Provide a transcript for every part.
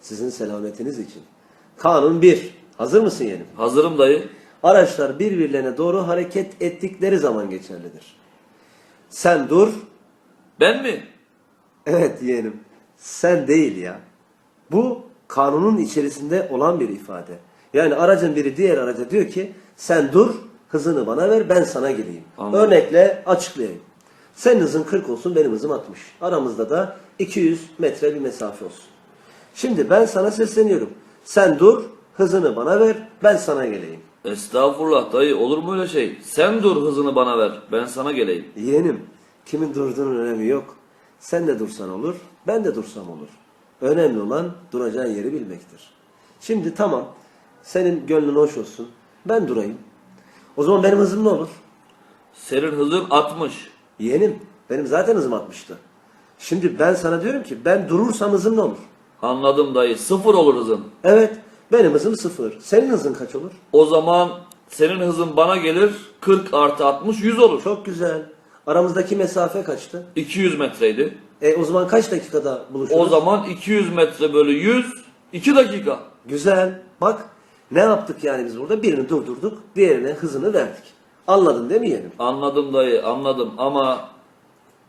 sizin selametiniz için. Kanun 1. Hazır mısın yeğenim? Hazırım dayı. Araçlar birbirlerine doğru hareket ettikleri zaman geçerlidir. Sen dur. Ben mi? Evet yeğenim. Sen değil ya. Bu kanunun içerisinde olan bir ifade. Yani aracın biri diğer araca diyor ki sen dur hızını bana ver ben sana geleyim. Anladım. Örnekle açıklayayım. Senin hızın 40 olsun benim hızım 60. Aramızda da 200 metre bir mesafe olsun. Şimdi ben sana sesleniyorum. Sen dur hızını bana ver ben sana geleyim. Estağfurullah dayı olur mu öyle şey? Sen dur hızını bana ver. Ben sana geleyim. Yeğenim, kimin durduğunun önemi yok. Sen de dursan olur, ben de dursam olur. Önemli olan duracağın yeri bilmektir. Şimdi tamam, senin gönlün hoş olsun, ben durayım. O zaman benim hızım ne olur? Senin hızın 60. Yeğenim, benim zaten hızım 60'tı. Şimdi ben sana diyorum ki, ben durursam hızım ne olur? Anladım dayı. Sıfır olur hızın. Evet, benim hızım sıfır. Senin hızın kaç olur? O zaman senin hızın bana gelir 40 artı 60 100 olur. Çok güzel. Aramızdaki mesafe kaçtı? 200 metreydi. E o zaman kaç dakikada buluşuruz? O zaman 200 metre bölü 100 2 dakika. Güzel. Bak ne yaptık yani biz burada? Birini durdurduk, diğerine hızını verdik. Anladın değil mi yeğenim? Anladım dayı anladım ama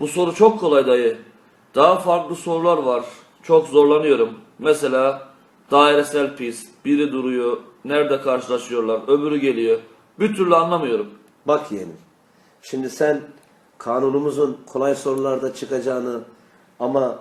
bu soru çok kolay dayı. Daha farklı sorular var. Çok zorlanıyorum. Mesela dairesel pist. Biri duruyor. Nerede karşılaşıyorlar? Öbürü geliyor. Bir türlü anlamıyorum. Bak yeğenim. Şimdi sen kanunumuzun kolay sorularda çıkacağını ama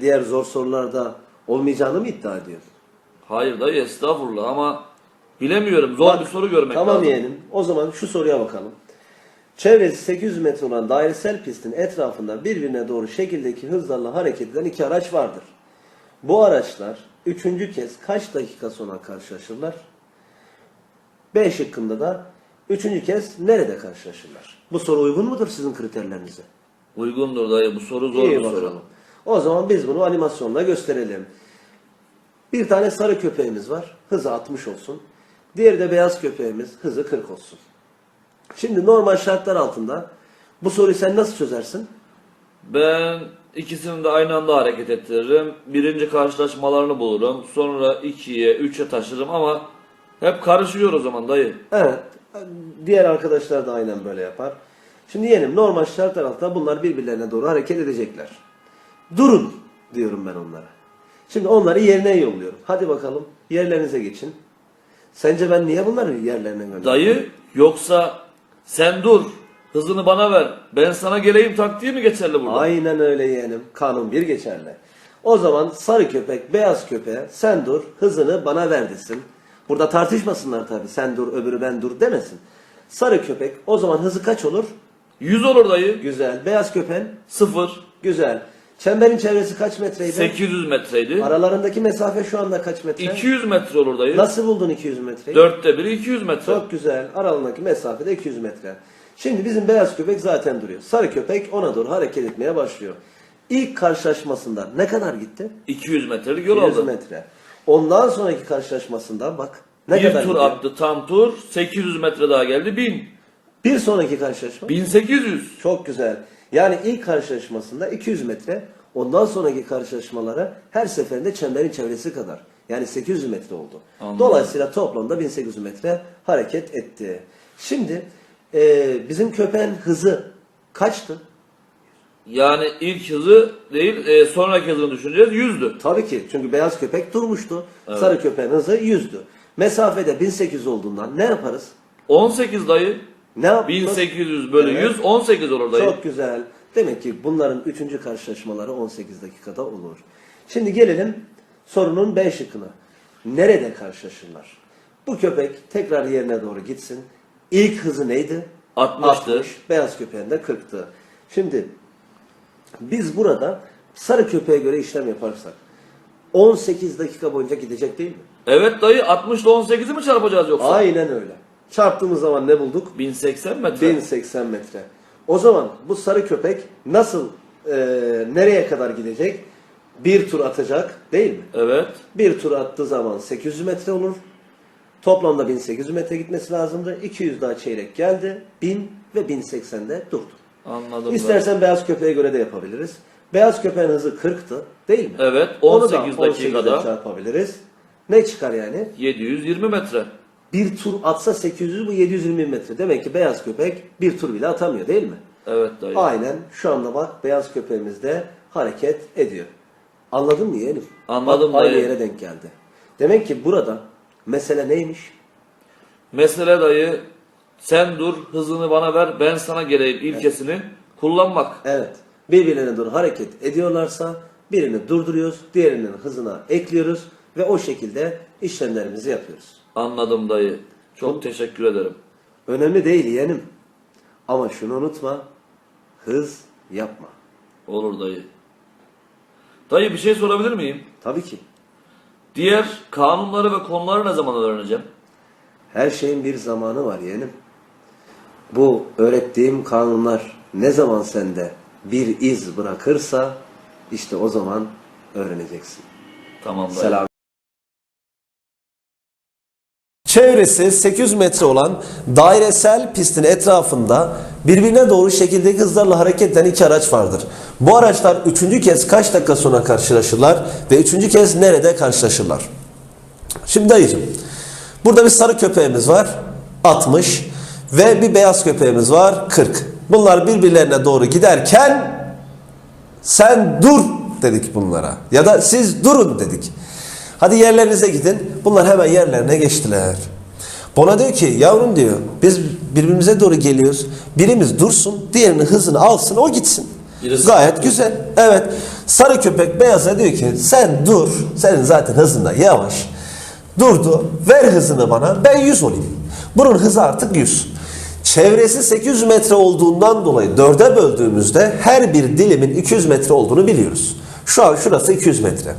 diğer zor sorularda olmayacağını mı iddia ediyorsun? Hayır dayı estağfurullah ama bilemiyorum. Zor Bak, bir soru görmek Tamam lazım. yeğenim. O zaman şu soruya bakalım. Çevresi 800 metre olan dairesel pistin etrafında birbirine doğru şekildeki hızlarla hareket eden iki araç vardır. Bu araçlar üçüncü kez kaç dakika sonra karşılaşırlar? B şıkkında da üçüncü kez nerede karşılaşırlar? Bu soru uygun mudur sizin kriterlerinize? Uygundur dayı bu soru zor İyi bir soru. bakalım. O zaman biz bunu animasyonla gösterelim. Bir tane sarı köpeğimiz var. Hızı 60 olsun. Diğeri de beyaz köpeğimiz. Hızı 40 olsun. Şimdi normal şartlar altında bu soruyu sen nasıl çözersin? Ben ikisini de aynı anda hareket ettiririm. Birinci karşılaşmalarını bulurum. Sonra ikiye, üçe taşırım ama hep karışıyor o zaman dayı. Evet. Diğer arkadaşlar da aynen böyle yapar. Şimdi yeğenim normal şartlar altında bunlar birbirlerine doğru hareket edecekler. Durun diyorum ben onlara. Şimdi onları yerine yolluyorum. Hadi bakalım yerlerinize geçin. Sence ben niye bunları yerlerine gönderiyorum? Dayı yoksa sen dur hızını bana ver ben sana geleyim taktiği mi geçerli burada? Aynen öyle yeğenim. Kanun bir geçerli. O zaman sarı köpek, beyaz köpeğe sen dur, hızını bana ver desin. Burada tartışmasınlar tabii. Sen dur, öbürü ben dur demesin. Sarı köpek o zaman hızı kaç olur? 100 olur dayı. Güzel. Beyaz köpeğin? 0. Güzel. Çemberin çevresi kaç metreydi? 800 metreydi. Aralarındaki mesafe şu anda kaç metre? 200 metre olur dayı. Nasıl buldun 200 metreyi? Dörtte biri 200 metre. Çok güzel. Aralarındaki mesafe de 200 metre. Şimdi bizim beyaz köpek zaten duruyor. Sarı köpek ona doğru hareket etmeye başlıyor. İlk karşılaşmasında ne kadar gitti? 200 metrelik yol 200 aldı. metre. Ondan sonraki karşılaşmasında bak ne bir kadar tur gidiyor? attı tam tur 800 metre daha geldi 1000. Bir sonraki karşılaşma 1800. çok güzel. Yani ilk karşılaşmasında 200 metre. Ondan sonraki karşılaşmalara her seferinde çemberin çevresi kadar. Yani 800 metre oldu. Anladım. Dolayısıyla toplamda 1800 metre hareket etti. Şimdi e, bizim köpeğin hızı kaçtı? Yani ilk hızı değil e, sonraki hızını düşüneceğiz 100'dü. Tabii ki çünkü beyaz köpek durmuştu. Sarı köpeğin hızı 100'dü. Mesafede 1800 olduğundan ne yaparız? 18 dayı. Ne yap- 1800 bölü Evet. 100 18 olur dayı. Çok güzel. Demek ki bunların üçüncü karşılaşmaları 18 dakikada olur. Şimdi gelelim sorunun B şıkkına. Nerede karşılaşırlar? Bu köpek tekrar yerine doğru gitsin. İlk hızı neydi? 60'tı. Beyaz köpeğin de 40'tı. Şimdi biz burada sarı köpeğe göre işlem yaparsak 18 dakika boyunca gidecek değil mi? Evet dayı 60 ile 18'i mi çarpacağız yoksa? Aynen öyle. Çarptığımız zaman ne bulduk? 1080 metre. 1080 metre. O zaman bu sarı köpek nasıl e, nereye kadar gidecek? Bir tur atacak değil mi? Evet. Bir tur attığı zaman 800 metre olur. Toplamda 1800 metre gitmesi lazımdı. 200 daha çeyrek geldi. 1000 ve 1080'de durdu. Anladım. İstersen beyaz köpeğe göre de yapabiliriz. Beyaz köpeğin hızı 40'tı değil mi? Evet Onu da 18 18'e dakikada çarpabiliriz. Ne çıkar yani? 720 metre. Bir tur atsa 800 bu 720 metre. Demek ki beyaz köpek bir tur bile atamıyor değil mi? Evet dayı. Aynen şu anda bak beyaz köpeğimiz de hareket ediyor. Anladın mı yeğenim? Anladım Bak, aynı dayı. yere denk geldi. Demek ki burada mesele neymiş? Mesele dayı sen dur hızını bana ver ben sana geleyim ilkesini kullanmak. Evet. Birbirlerine doğru hareket ediyorlarsa birini durduruyoruz, diğerinin hızına ekliyoruz ve o şekilde işlemlerimizi yapıyoruz. Anladım dayı. Çok teşekkür ederim. Önemli değil yeğenim. Ama şunu unutma. Hız yapma. Olur dayı. Dayı bir şey sorabilir miyim? Tabii ki. Diğer kanunları ve konuları ne zaman öğreneceğim? Her şeyin bir zamanı var yeğenim. Bu öğrettiğim kanunlar ne zaman sende bir iz bırakırsa işte o zaman öğreneceksin. Tamam dayı. Selam. Çevresi 800 metre olan dairesel pistin etrafında birbirine doğru şekildeki hızlarla hareket eden iki araç vardır. Bu araçlar üçüncü kez kaç dakika sonra karşılaşırlar ve üçüncü kez nerede karşılaşırlar? Şimdi dayıcım, burada bir sarı köpeğimiz var 60 ve bir beyaz köpeğimiz var 40. Bunlar birbirlerine doğru giderken sen dur dedik bunlara. Ya da siz durun dedik. Hadi yerlerinize gidin. Bunlar hemen yerlerine geçtiler. Bana diyor ki yavrum diyor biz birbirimize doğru geliyoruz. Birimiz dursun diğerinin hızını alsın o gitsin. Birisi- Gayet güzel. Evet. Sarı köpek beyaza diyor ki sen dur. Senin zaten hızın da yavaş. Durdu. Ver hızını bana. Ben 100 olayım. Bunun hızı artık 100. Çevresi 800 metre olduğundan dolayı dörde böldüğümüzde her bir dilimin 200 metre olduğunu biliyoruz. Şu an şurası 200 metre.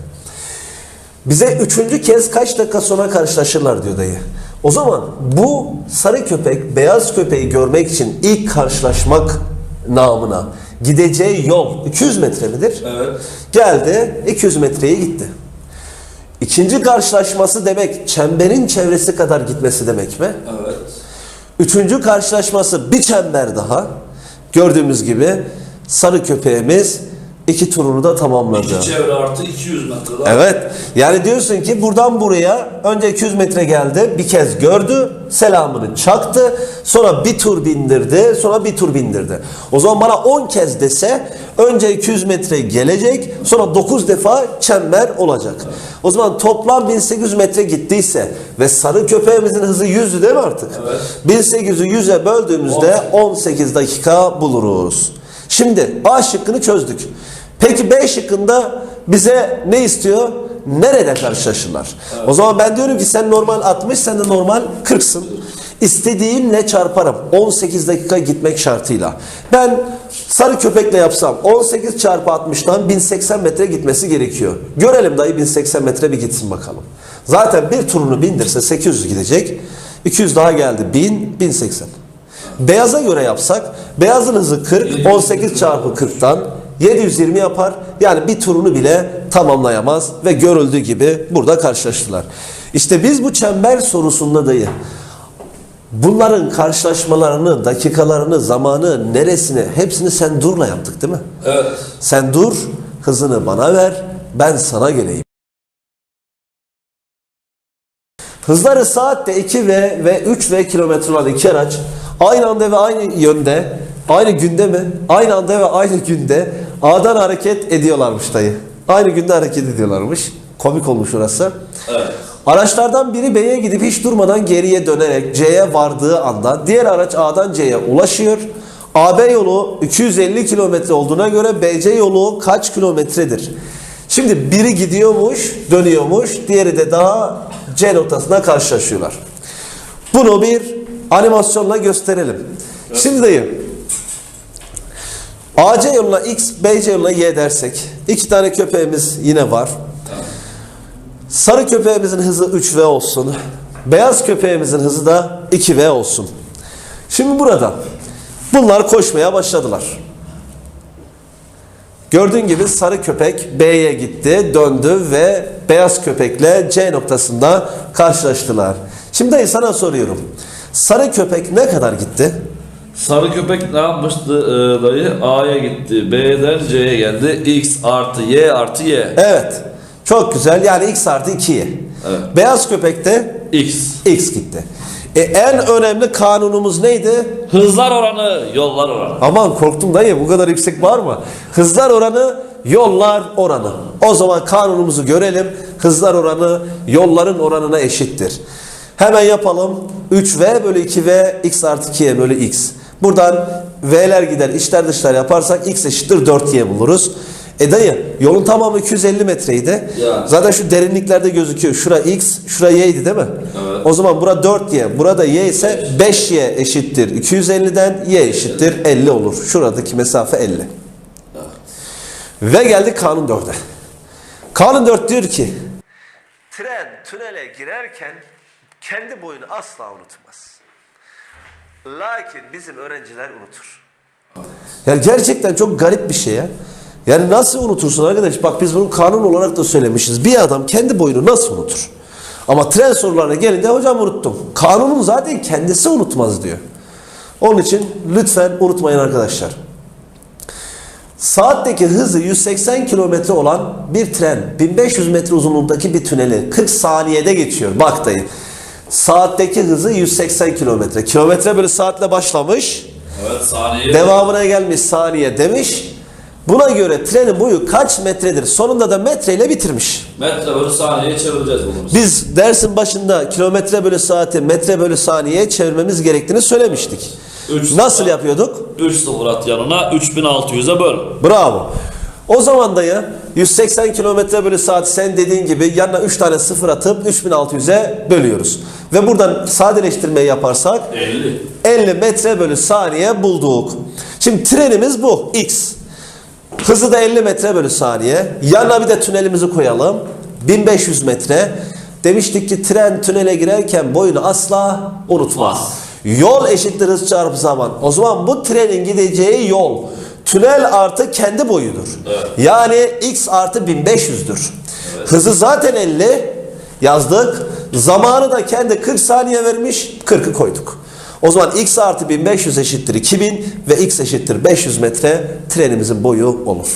Bize üçüncü kez kaç dakika sonra karşılaşırlar diyor dayı. O zaman bu sarı köpek beyaz köpeği görmek için ilk karşılaşmak namına gideceği yol 200 metre midir? Evet. Geldi 200 metreye gitti. İkinci karşılaşması demek çemberin çevresi kadar gitmesi demek mi? Evet. Üçüncü karşılaşması bir çember daha. Gördüğümüz gibi sarı köpeğimiz iki turunu da tamamladı. çevre artı 200 metre Evet. Yani diyorsun ki buradan buraya önce 200 metre geldi. Bir kez gördü. Selamını çaktı. Sonra bir tur bindirdi. Sonra bir tur bindirdi. O zaman bana 10 kez dese önce 200 metre gelecek. Sonra 9 defa çember olacak. O zaman toplam 1800 metre gittiyse ve sarı köpeğimizin hızı 100'dü değil mi artık? Evet. 1800'ü 100'e böldüğümüzde 18 dakika buluruz. Şimdi A şıkkını çözdük. Peki B şıkkında bize ne istiyor? Nerede karşılaşırlar? O zaman ben diyorum ki sen normal 60 sen de normal 40'sın. İstediğimle çarparım. 18 dakika gitmek şartıyla. Ben sarı köpekle yapsam 18 çarpı 60'tan 1080 metre gitmesi gerekiyor. Görelim dayı 1080 metre bir gitsin bakalım. Zaten bir turunu bindirse 800 gidecek. 200 daha geldi 1000, 1080. Beyaza göre yapsak beyazın hızı 40, 18 çarpı 40'tan 720 yapar. Yani bir turunu bile tamamlayamaz ve görüldüğü gibi burada karşılaştılar. İşte biz bu çember sorusunda dayı bunların karşılaşmalarını, dakikalarını, zamanı, neresini hepsini sen durla yaptık değil mi? Evet. Sen dur, hızını bana ver, ben sana geleyim. Hızları saatte 2 ve ve 3 ve kilometre olan iki araç aynı anda ve aynı yönde, aynı günde mi? Aynı anda ve aynı günde A'dan hareket ediyorlarmış dayı. Aynı günde hareket ediyorlarmış. Komik olmuş orası. Evet. Araçlardan biri B'ye gidip hiç durmadan geriye dönerek C'ye vardığı anda diğer araç A'dan C'ye ulaşıyor. AB yolu 250 kilometre olduğuna göre BC yolu kaç kilometredir? Şimdi biri gidiyormuş, dönüyormuş, diğeri de daha C noktasına karşılaşıyorlar. Bunu bir animasyonla gösterelim. Şimdi dayı, AC yoluna X, BC yoluna Y dersek, iki tane köpeğimiz yine var. Sarı köpeğimizin hızı 3V olsun. Beyaz köpeğimizin hızı da 2V olsun. Şimdi burada bunlar koşmaya başladılar. Gördüğün gibi sarı köpek B'ye gitti, döndü ve beyaz köpekle C noktasında karşılaştılar. Şimdi dayı sana soruyorum. Sarı köpek ne kadar gitti? Sarı köpek ne yapmıştı e, dayı? A'ya gitti. B'den C'ye geldi. X artı Y artı Y. Evet. Çok güzel. Yani x artı 2'ye. Evet. Beyaz köpekte X. x gitti. E, en önemli kanunumuz neydi? Hızlar oranı, yollar oranı. Aman korktum dayı bu kadar yüksek var mı? Hızlar oranı, yollar oranı. O zaman kanunumuzu görelim. Hızlar oranı yolların oranına eşittir. Hemen yapalım. 3v bölü 2v x artı 2y bölü x. Buradan v'ler gider içler dışlar yaparsak x eşittir 4y buluruz. E dayı yolun tamamı 250 metreydi. Yani. Zaten şu derinliklerde gözüküyor. Şura x, şura y'ydi değil mi? Evet. O zaman bura 4y, burada y ise 5y eşittir. 250'den y eşittir 50 olur. Şuradaki mesafe 50. Ve geldik kanun 4'e. Kanun 4 diyor ki Tren tünele girerken kendi boyunu asla unutmaz. Lakin bizim öğrenciler unutur. Yani gerçekten çok garip bir şey ya. Yani nasıl unutursun arkadaş? Bak biz bunu kanun olarak da söylemişiz. Bir adam kendi boyunu nasıl unutur? Ama tren sorularına gelince hocam unuttum. Kanunun zaten kendisi unutmaz diyor. Onun için lütfen unutmayın arkadaşlar. Saatteki hızı 180 kilometre olan bir tren 1500 metre uzunluğundaki bir tüneli 40 saniyede geçiyor. Bak dayı. Saatteki hızı 180 kilometre. Kilometre bölü saatle başlamış. Evet saniye. Devamına gelmiş saniye demiş. Buna göre trenin boyu kaç metredir? Sonunda da metreyle bitirmiş. Metre bölü saniyeye çevireceğiz bunu. Biz dersin başında kilometre bölü saati metre bölü saniyeye çevirmemiz gerektiğini söylemiştik. Üç Nasıl sıfır. yapıyorduk? 3 sıfır at yanına 3600'e böl. Bravo. O zaman da ya 180 kilometre bölü saat sen dediğin gibi yanına 3 tane sıfır atıp 3600'e bölüyoruz. Ve buradan sadeleştirmeyi yaparsak 50. 50 metre bölü saniye bulduk. Şimdi trenimiz bu x. Hızı da 50 metre bölü saniye. Yanına bir de tünelimizi koyalım. 1500 metre. Demiştik ki tren tünele girerken boyunu asla unutmaz. Yol eşittir hız çarpı zaman. O zaman bu trenin gideceği yol tünel artı kendi boyudur. Yani x artı 1500'dür. Hızı zaten 50 yazdık. Zamanı da kendi 40 saniye vermiş 40'ı koyduk. O zaman x artı 1500 eşittir 2000 ve x eşittir 500 metre trenimizin boyu olur.